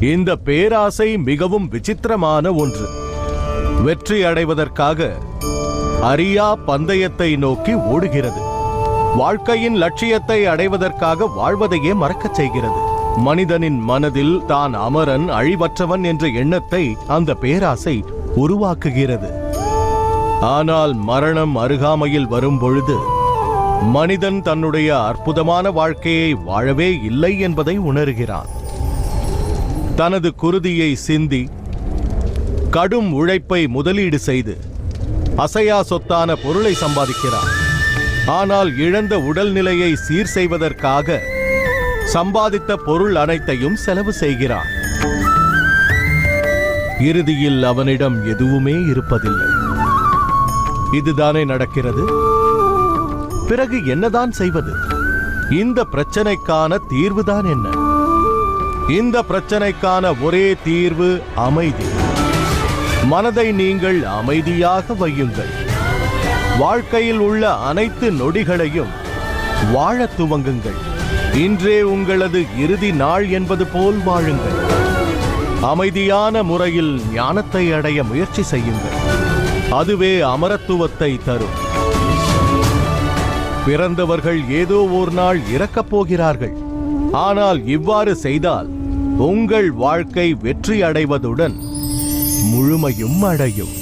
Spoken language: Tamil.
இந்த பேராசை மிகவும் விசித்திரமான ஒன்று. வெற்றி அடைவதற்காக அரியா பந்தயத்தை நோக்கி ஓடுகிறது. வாழ்க்கையின் லட்சியத்தை அடைவதற்காக வாழ்வதையே மறக்கச் செய்கிறது. மனிதனின் மனதில் தான் அமரன் அழிவற்றவன் என்ற எண்ணத்தை அந்த பேராசை உருவாக்குகிறது. ஆனால் மரணம் அருகாமையில் வரும் பொழுது மனிதன் தன்னுடைய அற்புதமான வாழ்க்கையை வாழவே இல்லை என்பதை உணர்கிறான். தனது குருதியை சிந்தி கடும் உழைப்பை முதலீடு செய்து அசையா சொத்தான பொருளை சம்பாதிக்கிறான் ஆனால் இழந்த உடல்நிலையை சீர் செய்வதற்காக சம்பாதித்த பொருள் அனைத்தையும் செலவு செய்கிறார். இறுதியில் அவனிடம் எதுவுமே இருப்பதில்லை. இதுதானே நடக்கிறது? பிறகு என்னதான் செய்வது? இந்த பிரச்சனைக்கான தீர்வுதான் என்ன? இந்த பிரச்சனைக்கான ஒரே தீர்வு அமைதி. மனதை நீங்கள் அமைதியாக வையுங்கள். வாழ்க்கையில் உள்ள அனைத்து நொடிகளையும் வாழத் துவங்குங்கள். இன்றே உங்களது இறுதி நாள் என்பது போல் வாழுங்கள். அமைதியான முறையில் ஞானத்தை அடைய முயற்சி செய்யுங்கள். அதுவே அமரத்துவத்தை தரும். பிறந்தவர்கள் ஏதோ ஒரு நாள் இறக்கப் போகிறார்கள். ஆனால் இவ்வாறு செய்தால் உங்கள் வாழ்க்கை வெற்றி அடைவதுடன் முழுமையும் அடையும்.